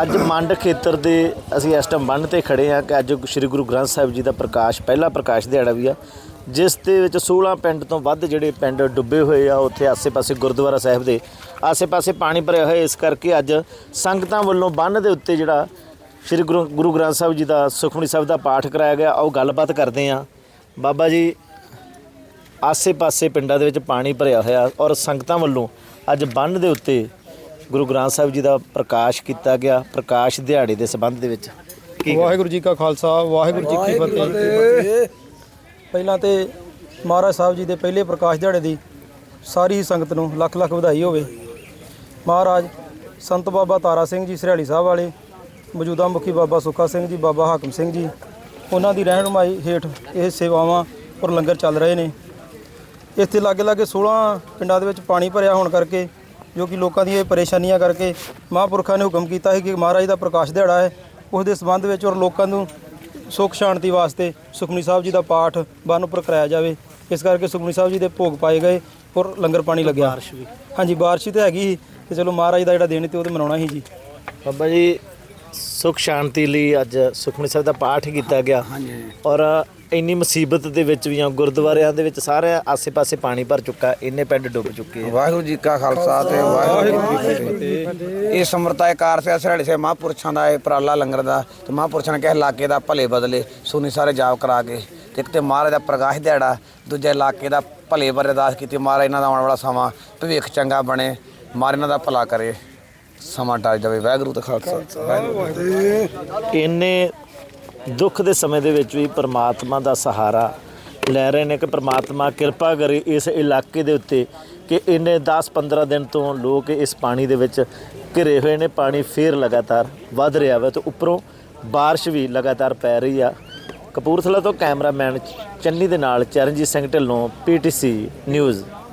ਅੱਜ ਮੰਡ ਖੇਤਰ ਦੇ ਅਸੀਂ ਇਸ ਟਾਈਮ ਬੰਨ ਤੇ ਖੜੇ ਆ ਕਿ ਅੱਜ ਸ੍ਰੀ ਗੁਰੂ ਗ੍ਰੰਥ ਸਾਹਿਬ ਜੀ ਦਾ ਪ੍ਰਕਾਸ਼, ਪਹਿਲਾ ਪ੍ਰਕਾਸ਼ ਦਿਹਾੜਾ ਵੀ ਆ, ਜਿਸ ਦੇ ਵਿੱਚ 16 ਪਿੰਡ ਤੋਂ ਵੱਧ ਜਿਹੜੇ ਪਿੰਡ ਡੁੱਬੇ ਹੋਏ ਆ, ਉੱਥੇ ਆਸੇ-ਪਾਸੇ ਗੁਰਦੁਆਰਾ ਸਾਹਿਬ ਦੇ ਆਸੇ-ਪਾਸੇ ਪਾਣੀ ਭਰਿਆ ਹੋਇਆ, ਇਸ ਕਰਕੇ ਅੱਜ ਸੰਗਤਾਂ ਵੱਲੋਂ ਬੰਨ ਦੇ ਉੱਤੇ ਜਿਹੜਾ ਸ੍ਰੀ ਗੁਰੂ ਗੁਰੂ ਗ੍ਰੰਥ ਸਾਹਿਬ ਜੀ ਦਾ, ਸੁਖਮਨੀ ਸਾਹਿਬ ਦਾ ਪਾਠ ਕਰਾਇਆ ਗਿਆ। ਉਹ ਗੱਲਬਾਤ ਕਰਦੇ ਆ ਬਾਬਾ ਜੀ, ਆਸੇ-ਪਾਸੇ ਪਿੰਡਾਂ ਦੇ ਵਿੱਚ ਪਾਣੀ ਭਰਿਆ ਹੋਇਆ ਔਰ ਸੰਗਤਾਂ ਵੱਲੋਂ ਅੱਜ ਬੰਨ ਦੇ ਉੱਤੇ ਗੁਰੂ ਗ੍ਰੰਥ ਸਾਹਿਬ ਜੀ ਦਾ ਪ੍ਰਕਾਸ਼ ਕੀਤਾ ਗਿਆ ਪ੍ਰਕਾਸ਼ ਦਿਹਾੜੇ ਦੇ ਸੰਬੰਧ ਦੇ ਵਿੱਚ। ਕੀ ਵਾਹਿਗੁਰੂ ਜੀ ਕਾ ਖਾਲਸਾ ਵਾਹਿਗੁਰੂ ਜੀ ਕੀ ਫਤਿਹ। ਪਹਿਲਾਂ ਤੇ ਮਹਾਰਾਜ ਸਾਹਿਬ ਜੀ ਦੇ ਪਹਿਲੇ ਪ੍ਰਕਾਸ਼ ਦਿਹਾੜੇ ਦੀ ਸਾਰੀ ਸੰਗਤ ਨੂੰ ਲੱਖ ਲੱਖ ਵਧਾਈ ਹੋਵੇ। ਮਹਾਰਾਜ ਸੰਤ ਬਾਬਾ ਤਾਰਾ ਸਿੰਘ ਜੀ ਸਰਿਆਲੀ ਸਾਹਿਬ ਵਾਲੇ ਮੌਜੂਦਾ ਮੁਖੀ ਬਾਬਾ ਸੁੱਖਾ ਸਿੰਘ ਜੀ ਬਾਬਾ ਹਾਕਮ ਸਿੰਘ ਜੀ ਉਹਨਾਂ ਦੀ ਰਹਿਨੁਮਾਈ ਹੇਠ ਇਹ ਸੇਵਾਵਾਂ ਔਰ ਲੰਗਰ ਚੱਲ ਰਹੇ ਨੇ। ਇੱਥੇ ਲਾਗੇ ਲਾਗੇ 16 ਪਿੰਡਾਂ ਦੇ ਵਿੱਚ ਪਾਣੀ ਭਰਿਆ ਹੋਣ ਕਰਕੇ ਜੋ ਕਿ ਲੋਕਾਂ ਦੀਆਂ ਇਹ ਪਰੇਸ਼ਾਨੀਆਂ ਕਰਕੇ ਮਹਾਂਪੁਰਖਾਂ ਨੇ ਹੁਕਮ ਕੀਤਾ ਹੈ ਕਿ ਮਹਾਰਾਜ ਦਾ ਪ੍ਰਕਾਸ਼ ਦਿਹਾੜਾ ਹੈ। ਉਸ ਦੇ ਸੰਬੰਧ ਵਿੱਚ ਔਰ ਲੋਕਾਂ ਨੂੰ ਸੁੱਖ ਸ਼ਾਂਤੀ ਵਾਸਤੇ ਸੁਖਮਨੀ ਸਾਹਿਬ ਜੀ ਦਾ ਪਾਠ ਬੰਨ ਉੱਪਰ ਕਰਾਇਆ ਜਾਵੇ। ਇਸ ਕਰਕੇ ਸੁਖਮਨੀ ਸਾਹਿਬ ਜੀ ਦੇ ਭੋਗ ਪਾਏ ਗਏ ਔਰ ਲੰਗਰ ਪਾਣੀ ਲੱਗਿਆ। ਬਾਰਿਸ਼ ਵੀ। ਹਾਂਜੀ ਬਾਰਿਸ਼ ਤਾਂ ਹੈਗੀ ਸੀ ਤੇ ਚਲੋ ਮਹਾਰਾਜ ਦਾ ਜਿਹੜਾ ਦਿਨ ਤੇ ਉਹ ਤੇ ਮਨਾਉਣਾ ਸੀ ਜੀ। ਬਾਬਾ ਜੀ ਸੁਖ ਸ਼ਾਂਤੀ ਲਈ ਅੱਜ ਸੁਖਮਨੀ ਸਾਹਿਬ ਦਾ ਪਾਠ ਕੀਤਾ ਗਿਆ। ਔਰ ਇੰਨੀ ਮੁਸੀਬਤ ਦੇ ਵਿੱਚ ਵੀ ਆ ਗੁਰਦੁਆਰਿਆਂ ਦੇ ਵਿੱਚ ਸਾਰੇ ਆਸੇ-ਪਾਸੇ ਪਾਣੀ ਭਰ ਚੁੱਕਾ ਇੰਨੇ ਪਿੰਡ ਡੁੱਬ ਚੁੱਕੇ ਆ। ਵਾਹਿਗੁਰੂ ਜੀ ਕਾ ਖਾਲਸਾ ਤੇ ਵਾਹਿਗੁਰੂ ਜੀ ਕੀ ਫਤਿਹ। ਇਹ ਸਮਰਤਾ ਇਹ ਕਾਰ ਸੇ ਸੜੜੇ ਸੇ ਮਹਾਂਪੁਰਸ਼ਾਂ ਦਾ ਇਹ ਪ੍ਰਾਲਾ ਲੰਗਰ ਦਾ ਤੇ ਮਹਾਂਪੁਰਸ਼ਾਂ ਨੇ ਕਿਹਾ ਇਲਾਕੇ ਦਾ ਭਲੇ ਬਦਲੇ ਸੁਨੀ ਸਾਰੇ ਜਾਪ ਕਰਾ ਕੇ ਤੇ ਇੱਕ ਤੇ ਮਹਾਰਾਜ ਦਾ ਪ੍ਰਕਾਸ਼ ਦਿਹਾੜਾ ਦੂਜੇ ਇਲਾਕੇ ਦਾ ਭਲੇ ਬਾਰੇ ਅਰਦਾਸ ਕੀਤੀ ਮਹਾਰਾਜ ਇਹਨਾਂ ਦਾ ਆਉਣ ਵਾਲਾ ਸਮਾਂ ਭਵਿੱਖ ਚੰਗਾ ਬਣੇ ਮਹਾਰਾਜ ਇਹਨਾਂ ਦਾ ਭਲਾ ਕਰੇ ਸਮਾਂ ਟਲ ਜਾਵੇ। ਵਾਹਿਗੁਰੂ ਤੇ ਖਾਲਸਾ। ਵਾਹਿਗੁਰੂ ਇੰਨੇ ਦੁੱਖ ਦੇ ਸਮੇਂ ਦੇ ਵਿੱਚ ਵੀ ਪ੍ਰਮਾਤਮਾ ਦਾ ਸਹਾਰਾ ਲੈ ਰਹੇ ਨੇ ਕਿ ਪ੍ਰਮਾਤਮਾ ਕਿਰਪਾ ਕਰੇ ਇਸ ਇਲਾਕੇ ਦੇ ਉੱਤੇ ਕਿ ਇੰਨੇ 10-15 ਦਿਨ ਤੋਂ ਲੋਕ ਇਸ ਪਾਣੀ ਦੇ ਵਿੱਚ ਘਿਰੇ ਹੋਏ ਨੇ ਪਾਣੀ ਫੇਰ ਲਗਾਤਾਰ ਵੱਧ ਰਿਹਾ ਵਾ ਤੇ ਉੱਪਰੋਂ بارش ਵੀ ਲਗਾਤਾਰ ਪੈ ਰਹੀ ਆ ਕਪੂਰਥਲਾ ਤੋਂ ਕੈਮਰਾਮੈਨ ਚੰਨੀ ਦੇ ਨਾਲ ਚਰਨਜੀਤ ਸਿੰਘ ਢਿੱਲੋਂ ਪੀਟੀਸੀ ਨਿਊਜ਼